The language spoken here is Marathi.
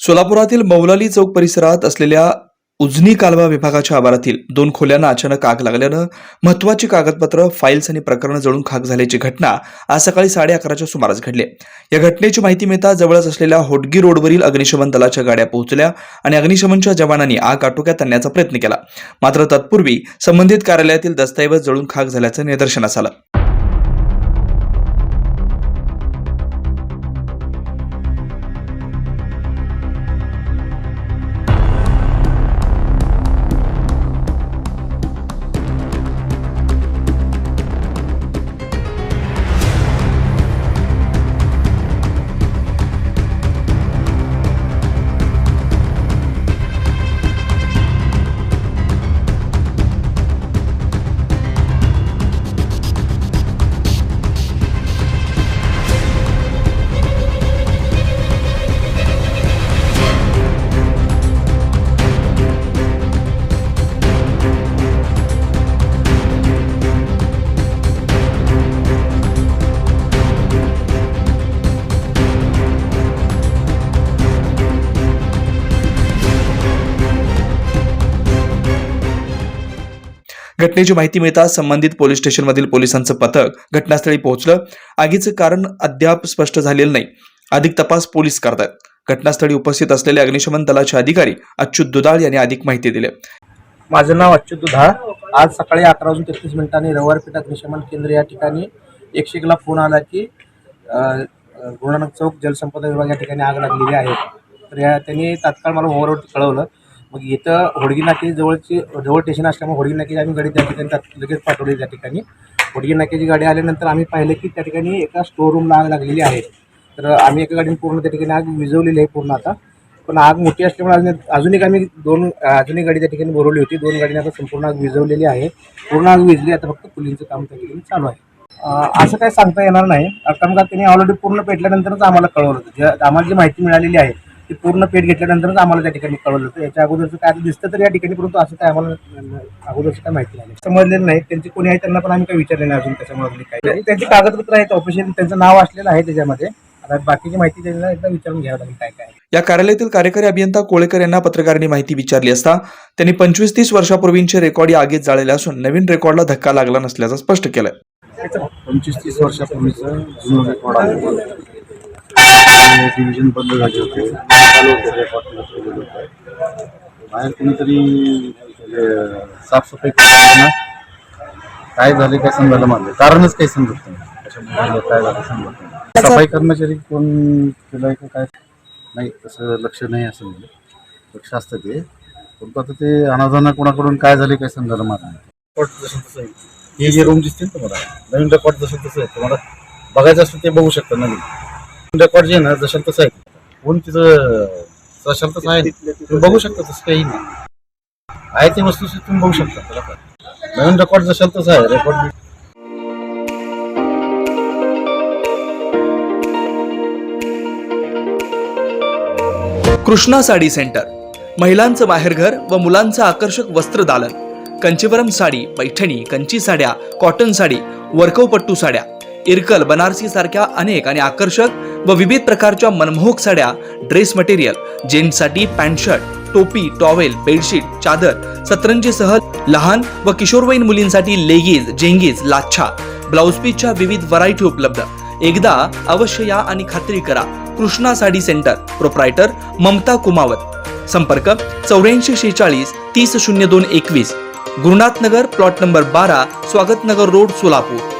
सोलापुरातील मौलाली चौक परिसरात असलेल्या उजनी कालवा विभागाच्या आवारातील दोन खोल्यांना अचानक आग लागल्यानं महत्वाची कागदपत्र फाईल्स आणि प्रकरणं जळून खाक झाल्याची घटना आज सकाळी साडे अकराच्या सुमारास घडली. या घटनेची माहिती मिळता जवळच असलेल्या होडगी रोडवरील अग्निशमन दलाच्या गाड्या पोहोचल्या आणि अग्निशमनच्या जवानांनी आग आटोक्यात आणण्याचा प्रयत्न केला. मात्र तत्पूर्वी संबंधित कार्यालयातील दस्तऐवज जळून खाक झाल्याचं निदर्शनास आलं. घटनेची माहिती मिळताच संबंधित पोलीस स्टेशनमधील पोलिसांचं पथक घटनास्थळी पोहोचलं. आगीचं कारण अद्याप स्पष्ट झालेलं नाही. अधिक तपास पोलीस करतात. घटनास्थळी उपस्थित असलेले अग्निशमन दलाचे अधिकारी अच्युत दुधाळ यांनी अधिक माहिती दिली. माझं नाव अच्युत दुधाळ. आज सकाळी अकरा वाजून तेहतीस मिनिटांनी रविवारपेठ अग्निशमन केंद्र या ठिकाणी एकशे एकला फोन आला की गुरुनानक चौक जलसंपदा विभाग या ठिकाणी आग लागलेली आहे. तर या त्यांनी तात्काळ मला ओव्हरवरती कळवलं. मग इथं होडगी नाके जवळची जवळ स्टेशन असल्यामुळे होडगी नाक्याची आम्ही गाडी त्या ठिकाणी लगेच पाठवली त्या ठिकाणी. होडगी नाक्याची गाडी आल्यानंतर आम्ही पाहिलं की त्या ठिकाणी एका स्टोर रूमला आग लागलेली आहे. तर आम्ही एका गाडीने पूर्ण त्या ठिकाणी आग विझवलेली आहे पूर्ण आता. पण आग मोठी असल्यामुळे अजून अजून एक आम्ही दोन अजून एक गाडी त्या ठिकाणी बोलवली होती. दोन गाडीने आता संपूर्ण आग विझवलेली आहे. पूर्ण आग विझली आता फक्त पुलिंचं काम त्या ठिकाणी चालू आहे. असं काही सांगता येणार नाही. कारण का त्यांनी ऑलरेडी पूर्ण पेटल्यानंतरच आम्हाला कळवलं होतं. जे आम्हाला जी माहिती मिळालेली आहे ती पूर्ण पेट घेतल्यानंतरच आम्हाला त्या ठिकाणी कळवलं होतं याच्या अगोदरचं काय आता दिसतं तर या ठिकाणी परंतु असं काय आम्हाला अगोदरचं काय माहिती नाही. समजलेलं नाही. त्यांचे कोणी आहे त्यांना पण आम्ही काही विचारले नाही अजून त्याच्यामधली काही आणि त्यांची कागदपत्र आहेत ऑफिशियल. त्यांचं नाव असलेलं आहे त्याच्यामध्ये. आता बाकीची माहिती त्यांना एकदा विचारून घ्यावं लागेल काय काय. या कार्यालयातील कार्यकारी अभियंता कोळेकर यांना पत्रकारांनी माहिती विचारली असता त्यांनी पंचवीस तीस वर्षापूर्वींचे रेकॉर्ड या आगीत जाळलेले असून नवीन रेकॉर्डला धक्का लागला नसल्याचं स्पष्ट केलं पंचवीस तीस वर्षापूर्वीचं जुनं रेकॉर्ड आहे ते डिव्हिजन बंद झाले होते. बाहेर कोणीतरी म्हणजे साफसफाई करताना काय झाले काय समजायला मारले कारणच काही समजत नाही. कशामुळे काय झालं समजत नाही. सफाई कर्मचारी कोण केलंय का काय? नाही तसं लक्ष नाही असं म्हणजे लक्ष असतं ते. पण आता ते अनाधाना कोणाकडून काय झाले काय समजायला मारलं नाही. रेकॉर्ड जसं तसं आहे. हे जे रूम दिसतील तुम्हाला नवीन रेकॉर्ड जसं तसं आहे तुम्हाला बघायचं असेल ते बघू शकता नवीन. रेकॉर्ड जे ना जसं तसं आहे. कोण तिथं जसं तसं आहे तुम्ही बघू शकता तसं काही नाही. आहे ती वस्तू तुम्ही बघू शकता. त्याला काय नवीन रेकॉर्ड जसं तसं आहे रेकॉर्ड कृष्णा साडी सेंटर. महिलांचं माहेरघर व मुलांचं आकर्षक वस्त्र दालन. कंचीवरम साडी पैठणी कंची साड्या कॉटन साडी वर्कवपट्टू साड्या. इरकल बनारसी सारख्या अनेक आणि आकर्षक व विविध प्रकारच्या मनमोहक साड्या ड्रेस मटेरियल जेंट्ससाठी पॅन्ट शर्ट टोपी टॉवेल बेडशीट चादर सतरंजीसह लहान व किशोरवयीन मुलींसाठी लेगीज जेंगीज लाच्छा ब्लाउज पीसच्या विविध व्हरायटी उपलब्ध. एकदा अवश्य या आणि खात्री करा. Krishna sari centre proprietor Mamta Kumawat. संपर्क चौऱ्याऐंशी शेचाळीस तीस शून्य दोन एकवीस. गुरुनाथ नगर प्लॉट नंबर बारा स्वागत नगर रोड सोलापूर.